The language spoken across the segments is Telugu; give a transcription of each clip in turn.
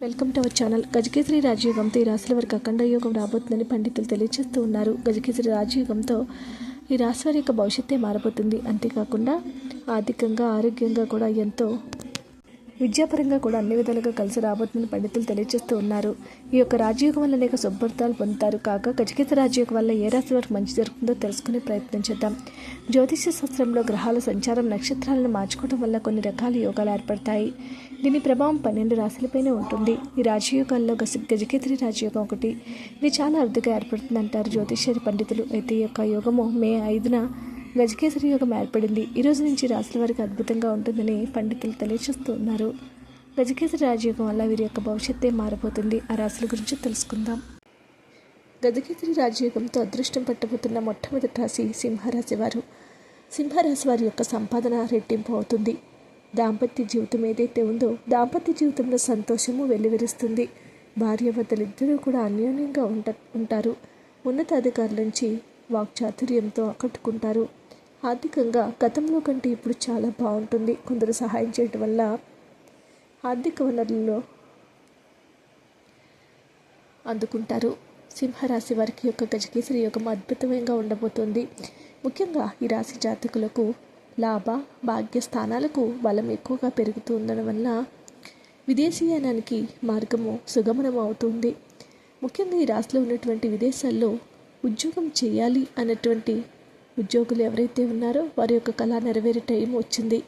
Welcome to our channel. గజకేసరి రాజయోగంతో ఈ రాశుల వారికి అఖండ యోగం రాబోతుందని పండితులు తెలియజేస్తూ ఉన్నారు. గజకేసరి రాజయోగంతో ఈ రాశి వారి యొక్క భవిష్యత్తే మారబోతుంది. అంతేకాకుండా ఆర్థికంగా ఆరోగ్యంగా కూడా ఎంతో విద్యాపరంగా కూడా అన్ని విధాలుగా కలిసి రాబోతుందని పండితులు తెలియజేస్తూ ఉన్నారు. ఈ యొక్క రాజయోగం వల్ల అనేక శుభ్రతాలు పొందుతారు. కాక గజకేత రాజయోగం వల్ల ఏ రాశి వారికి మంచి జరుగుతుందో తెలుసుకునే ప్రయత్నం చేద్దాం. జ్యోతిష శాస్త్రంలో గ్రహాల సంచారం నక్షత్రాలను మార్చుకోవడం వల్ల కొన్ని రకాల యోగాలు ఏర్పడతాయి. దీని ప్రభావం పన్నెండు రాశులపైనే ఉంటుంది. ఈ రాజయోగాల్లో గజ గజకేతరి రాజయోగం ఒకటి. ఇది చాలా అరుదుగా ఏర్పడుతుంది అంటారు జ్యోతిష్య పండితులు. అయితే ఈ యొక్క యోగము మే ఐదున గజకేసరి యోగం ఏర్పడింది. ఈ రోజు నుంచి రాశుల వారికి అద్భుతంగా ఉంటుందని పండితులు తెలియజేస్తూ ఉన్నారు. గజకేసరి రాజయోగం వల్ల వీరి యొక్క భవిష్యత్తే మారిపోతుంది. ఆ రాశుల గురించి తెలుసుకుందాం. గజకేసరి రాజయోగంతో అదృష్టం పట్టబోతున్న మొట్టమొదటి రాశి సింహరాశి వారు. సింహరాశి వారి యొక్క సంపాదన రెట్టింపు అవుతుంది. దాంపత్య జీవితం ఏదైతే ఉందో దాంపత్య జీవితంలో సంతోషము వెల్లివిరుస్తుంది. భార్యాభర్తలిద్దరూ కూడా అన్యోన్యంగా ఉంట ఉంటారు. ఉన్నతాధికారుల నుంచి వాక్చాతుర్యంతో ఆకట్టుకుంటారు. ఆర్థికంగా గతంలో కంటే ఇప్పుడు చాలా బాగుంటుంది. కొందరు సహాయం చేయటం వల్ల ఆర్థిక వనరుల్లో అందుకుంటారు. సింహరాశి వారికి యొక్క గజకేసరి యోగం అద్భుతంగా ఉండబోతుంది. ముఖ్యంగా ఈ రాశి జాతకులకు లాభ భాగ్య స్థానాలకు బలం ఎక్కువగా పెరుగుతూ ఉండడం వల్ల విదేశీయానానికి మార్గము సుగమనం అవుతుంది. ముఖ్యంగా ఈ రాశిలో ఉన్నటువంటి విదేశాల్లో ఉద్యోగం చేయాలి అన్నటువంటి ఉద్యోగులు ఎవరైతే ఉన్నారో వారి యొక్క కళ నెరవేరే టైం వచ్చింది.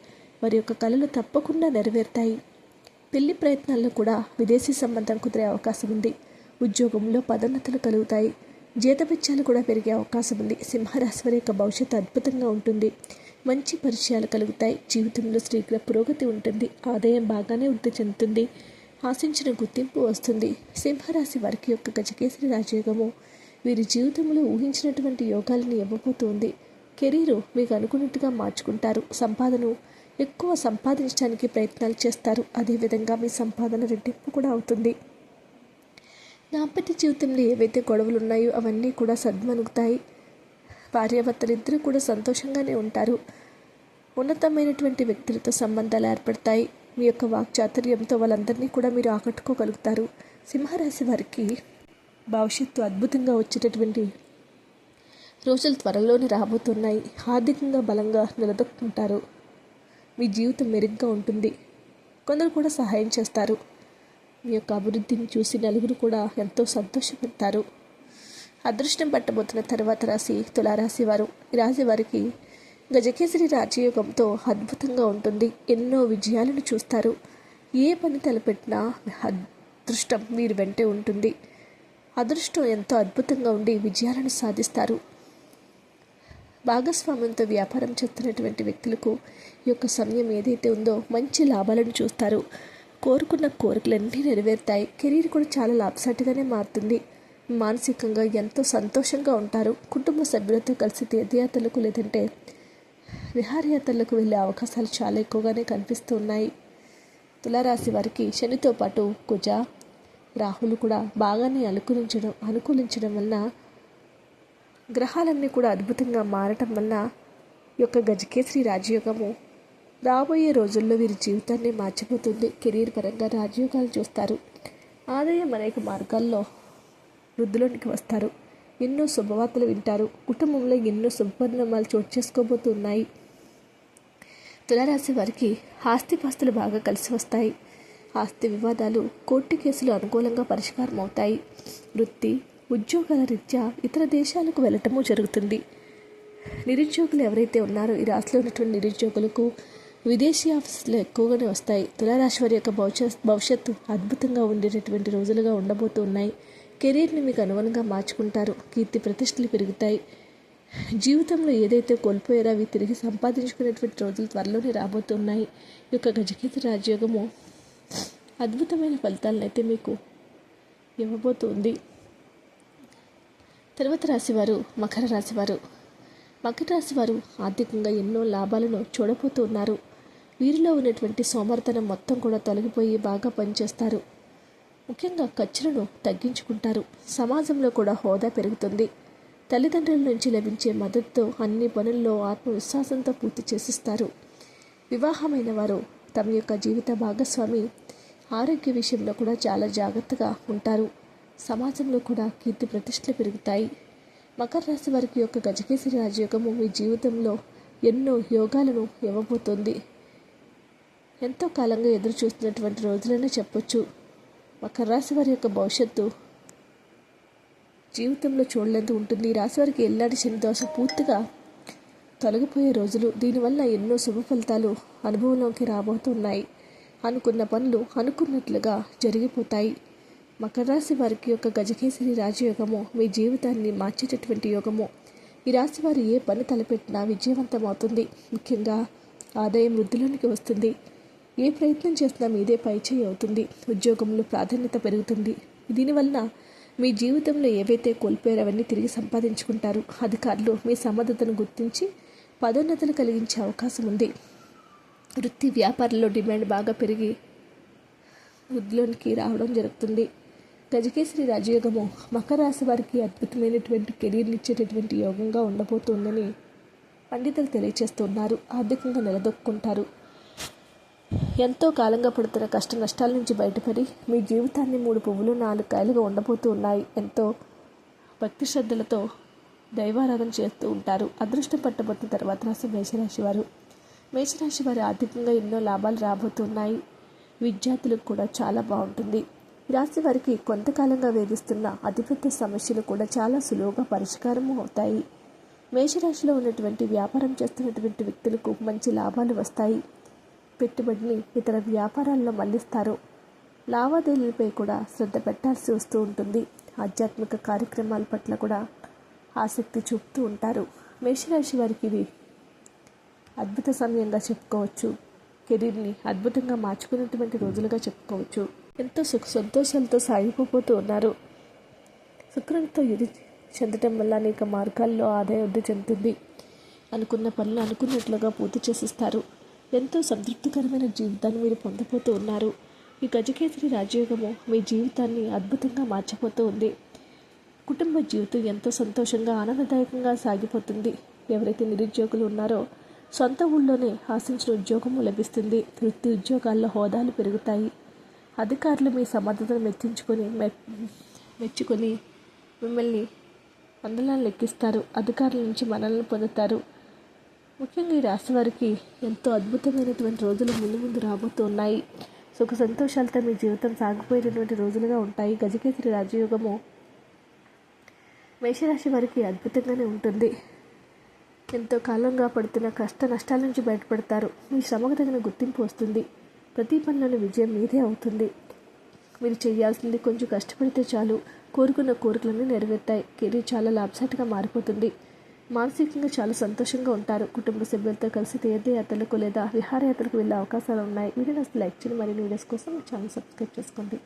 వారి యొక్క కళలు తప్పకుండా నెరవేరుతాయి. పెళ్ళి ప్రయత్నాల్లో కూడా విదేశీ సంబంధం కుదిరే అవకాశం ఉంది. ఉద్యోగంలో పదోన్నతులు కలుగుతాయి. జీతభత్యాలు కూడా పెరిగే అవకాశం ఉంది. సింహరాశి వారి యొక్క భవిష్యత్తు అద్భుతంగా ఉంటుంది. మంచి పరిచయాలు కలుగుతాయి. జీవితంలో శీఘ్ర పురోగతి ఉంటుంది. ఆదాయం బాగానే వృద్ధి చెందుతుంది. ఆశించిన గుర్తింపు వస్తుంది. సింహరాశి వారికి యొక్క గజకేసరి రాజయోగము వీరి జీవితంలో ఊహించినటువంటి యోగాలను ఇవ్వబోతోంది. కెరీరు మీకు అనుకున్నట్టుగా మార్చుకుంటారు. సంపాదన ఎక్కువ సంపాదించడానికి ప్రయత్నాలు చేస్తారు. అదేవిధంగా మీ సంపాదన రెట్టింపు కూడా అవుతుంది. దాంపత్య జీవితంలో ఏవైతే గొడవలు ఉన్నాయో అవన్నీ కూడా సద్మనుగుతాయి భార్యాభర్తలిద్దరూ కూడా సంతోషంగానే ఉంటారు. ఉన్నతమైనటువంటి వ్యక్తులతో సంబంధాలు ఏర్పడతాయి. మీ యొక్క వాక్చాతుర్యంతో వాళ్ళందరినీ కూడా మీరు ఆకట్టుకోగలుగుతారు. సింహరాశి వారికి భవిష్యత్తు అద్భుతంగా వచ్చేటటువంటి రోజులు త్వరలోనే రాబోతున్నాయి. ఆర్థికంగా బలంగా నిలదొక్కుంటారు. మీ జీవితం మెరుగ్గా ఉంటుంది. కొందరు కూడా సహాయం చేస్తారు. మీ యొక్క అభివృద్ధిని చూసి నలుగురు కూడా ఎంతో సంతోషపడతారు. అదృష్టం పట్టబోతున్న తర్వాత రాశి తులారాశి వారు. ఈ రాశి వారికి గజకేసరి రాజయోగంతో అద్భుతంగా ఉంటుంది. ఎన్నో విజయాలను చూస్తారు. ఏ పని తలపెట్టినా అదృష్టం మీరు వెంటే ఉంటుంది. అదృష్టం ఎంతో అద్భుతంగా ఉండి విజయాలను సాధిస్తారు. భాగస్వామ్యంతో వ్యాపారం చేస్తున్నటువంటి వ్యక్తులకు ఈ యొక్క సమయం ఏదైతే ఉందో మంచి లాభాలను చూస్తారు. కోరుకున్న కోరికలన్నీ నెరవేరుతాయి. కెరీర్ కూడా చాలా లాభసాటిగానే మారుతుంది. మానసికంగా ఎంతో సంతోషంగా ఉంటారు. కుటుంబ సభ్యులతో కలిసి తీర్థయాత్రలకు లేదంటే విహారయాత్రలకు వెళ్ళే అవకాశాలు చాలా ఎక్కువగానే కనిపిస్తూ ఉన్నాయి. తులారాశి వారికి శనితో పాటు కుజ రాహులు కూడా బాగానే అనుకూలించడం అనుకూలించడం వలన గ్రహాలన్నీ కూడా అద్భుతంగా మారటం వల్ల ఈ యొక్క గజకేసరి రాజయోగము రాబోయే రోజుల్లో వీరి జీవితాన్ని మార్చిపోతుంది. కెరీర్ పరంగా రాజయోగాలు చూస్తారు. ఆదాయం అనేక మార్గాల్లో వృద్ధిలోనికి వస్తారు. ఎన్నో శుభవార్తలు వింటారు. కుటుంబంలో ఎన్నో శుభపరిణామాలు చోటు చేసుకోబోతున్నాయి. తులారాశి వారికి ఆస్తిపాస్తులు బాగా కలిసి వస్తాయి. ఆస్తి వివాదాలు కోర్టు కేసులు అనుకూలంగా పరిష్కారం అవుతాయి వృత్తి ఉద్యోగాల రీత్యా ఇతర దేశాలకు వెళ్ళటము జరుగుతుంది. నిరుద్యోగులు ఎవరైతే ఉన్నారో ఈ రాశిలో ఉన్నటువంటి నిరుద్యోగులకు విదేశీ ఆఫీసులు ఎక్కువగానే వస్తాయి. తులారాశి వారి యొక్క భవిష్యత్ భవిష్యత్తు అద్భుతంగా ఉండేటటువంటి రోజులుగా ఉండబోతున్నాయి. కెరీర్ని మీకు అనుగుణంగా మార్చుకుంటారు. కీర్తి ప్రతిష్టలు పెరుగుతాయి. జీవితంలో ఏదైతే కోల్పోయారో అవి తిరిగి సంపాదించుకునేటువంటి రోజులు త్వరలోనే రాబోతున్నాయి. ఈ యొక్క గజకీర్తి రాజయోగము అద్భుతమైన ఫలితాలను అయితే మీకు ఇవ్వబోతుంది. తర్వాత రాశివారు మకర రాశివారు. మకర రాశివారు ఆర్థికంగా ఎన్నో లాభాలను చూడబోతూ ఉన్నారు వీరిలో ఉన్నటువంటి సోమర్తనం మొత్తం కూడా తొలగిపోయి బాగా పనిచేస్తారు. ముఖ్యంగా ఖర్చులను తగ్గించుకుంటారు. సమాజంలో కూడా హోదా పెరుగుతుంది. తల్లిదండ్రుల నుంచి లభించే మద్దతుతో అన్ని పనుల్లో ఆత్మవిశ్వాసంతో పూర్తి చేసిస్తారు. వివాహమైన వారు తమ యొక్క జీవిత భాగస్వామి ఆరోగ్య విషయంలో కూడా చాలా జాగ్రత్తగా ఉంటారు. సమాజంలో కూడా కీర్తి ప్రతిష్టలు పెరుగుతాయి. మకర రాశి వారికి యొక్క గజకేసరి రాజయోగము మీ జీవితంలో ఎన్నో యోగాలను ఇవ్వబోతుంది. ఎంతో కాలంగా ఎదురు చూస్తున్నటువంటి రోజులనే చెప్పొచ్చు. మకర రాశి వారి యొక్క భవిష్యత్తు జీవితంలో చూడలేదు ఉంటుంది. రాశి వారికి ఎల్లాడి శని దోష పూర్తిగా తొలగిపోయే రోజులు దీనివల్ల ఎన్నో శుభ ఫలితాలు అనుభవంలోకి రాబోతున్నాయి. అనుకున్న పనులు అనుకున్నట్లుగా జరిగిపోతాయి. మకర రాశి వారికి యొక్క గజకేసరి రాజయోగము మీ జీవితాన్ని మార్చేటటువంటి యోగము. ఈ రాశి వారు ఏ పని తలపెట్టినా విజయవంతం అవుతుంది ముఖ్యంగా ఆదాయం వృద్ధిలోనికి వస్తుంది. ఏ ప్రయత్నం చేసినా మీదే పైచేయి అవుతుంది. ఉద్యోగంలో ప్రాధాన్యత పెరుగుతుంది. దీనివల్ల మీ జీవితంలో ఏవైతే కోల్పోయారో అవన్నీ తిరిగి సంపాదించుకుంటారు. అధికారులు మీ సమర్థతను గుర్తించి పదోన్నతలు కలిగించే అవకాశం ఉంది. వృత్తి వ్యాపారంలో డిమాండ్ బాగా పెరిగి వృద్ధిలోనికి రావడం జరుగుతుంది. గజకేశ్వరి రాజయోగము మకర రాశి వారికి అద్భుతమైనటువంటి కెరీర్ని ఇచ్చేటటువంటి యోగంగా ఉండబోతోందని పండితులు తెలియచేస్తున్నారు. ఆర్థికంగా నిలదొక్కుంటారు. ఎంతో కాలంగా పడుతున్న కష్ట నష్టాల నుంచి బయటపడి మీ జీవితాన్ని మూడు పువ్వులు నాలుగు కాయలుగా ఉండబోతూ ఉన్నాయి ఎంతో భక్తి శ్రద్ధలతో దైవారాధన చేస్తూ ఉంటారు. అదృష్టం పట్టబోతున్న తర్వాత రాసి మేషరాశి వారు. మేషరాశి వారి ఆర్థికంగా ఎన్నో లాభాలు రాబోతున్నాయి. విద్యార్థులకు కూడా చాలా బాగుంటుంది. రాశి వారికి కొంతకాలంగా వేధిస్తున్న అతిపెద్ద సమస్యలు కూడా చాలా సులువుగా పరిష్కారం అవుతాయి. మేషరాశిలో ఉన్నటువంటి వ్యాపారం చేస్తున్నటువంటి వ్యక్తులకు మంచి లాభాలు వస్తాయి. పెట్టుబడిని ఇతర వ్యాపారాల్లో మళ్ళిస్తారు. లావాదేవీలపై కూడా శ్రద్ధ పెట్టాల్సి వస్తూ ఉంటుంది. ఆధ్యాత్మిక కార్యక్రమాల పట్ల కూడా ఆసక్తి చూపుతూ ఉంటారు. మేషరాశి వారికి ఇది అద్భుత సమయంగా చెప్పుకోవచ్చు. కెరీర్ని అద్భుతంగా మార్చుకున్నటువంటి రోజులుగా చెప్పుకోవచ్చు. ఎంతో సుఖ సంతోషాలతో సాగిపోతూ ఉన్నారు. శుక్రునితో ఇది చెందటం వల్ల అనేక మార్గాల్లో ఆదాయ వృద్ధి చెందుతుంది. అనుకున్న పనులు అనుకున్నట్లుగా పూర్తి చేసిస్తారు. ఎంతో సంతృప్తికరమైన జీవితాన్ని మీరు పొందబోతూ ఉన్నారు. ఈ గజకేసరి రాజయోగము మీ జీవితాన్ని అద్భుతంగా మార్చిపోతూ ఉంది. కుటుంబ జీవితం ఎంతో సంతోషంగా ఆనందదాయకంగా సాగిపోతుంది. ఎవరైతే నిరుద్యోగులు ఉన్నారో సొంత ఊళ్ళోనే ఆశించిన ఉద్యోగము లభిస్తుంది. వృత్తి ఉద్యోగాల్లో హోదాలు పెరుగుతాయి. అధికారులు మీ సమర్థతను మెచ్చించుకొని మెచ్చుకొని మిమ్మల్ని వందలను లెక్కిస్తారు. అధికారుల నుంచి మనల్ని పొందుతారు. ముఖ్యంగా ఈ రాశి వారికి ఎంతో అద్భుతమైనటువంటి రోజులు ముందు ముందు రాబోతూ ఉన్నాయి. సుఖ సంతోషాలతో మీ జీవితం సాగిపోయేటటువంటి రోజులుగా ఉంటాయి. గజకేసరి రాజయోగము మేషరాశి వారికి అద్భుతంగానే ఉంటుంది. ఎంతో కాలంగా పడుతున్న కష్ట నష్టాల నుంచి బయటపడతారు. మీ శ్రమకు తగిన గుర్తింపు వస్తుంది. ప్రతి పనిలోని విజయం మీదే అవుతుంది. మీరు చేయాల్సింది కొంచెం కష్టపడితే చాలు. కోరుకున్న కోరికలన్నీ నెరవేరుతాయి. కెరీర్ చాలా లాభసాటిగా మారిపోతుంది. మానసికంగా చాలా సంతోషంగా ఉంటారు. కుటుంబ సభ్యులతో కలిసి తీర్థయాత్రలకు లేదా విహారయాత్రకు వెళ్ళే అవకాశాలు ఉన్నాయి. వీడియో లైక్ చేయండి. మరిన్ని వీడియోస్ కోసం ఛానల్ సబ్స్క్రైబ్ చేసుకోండి.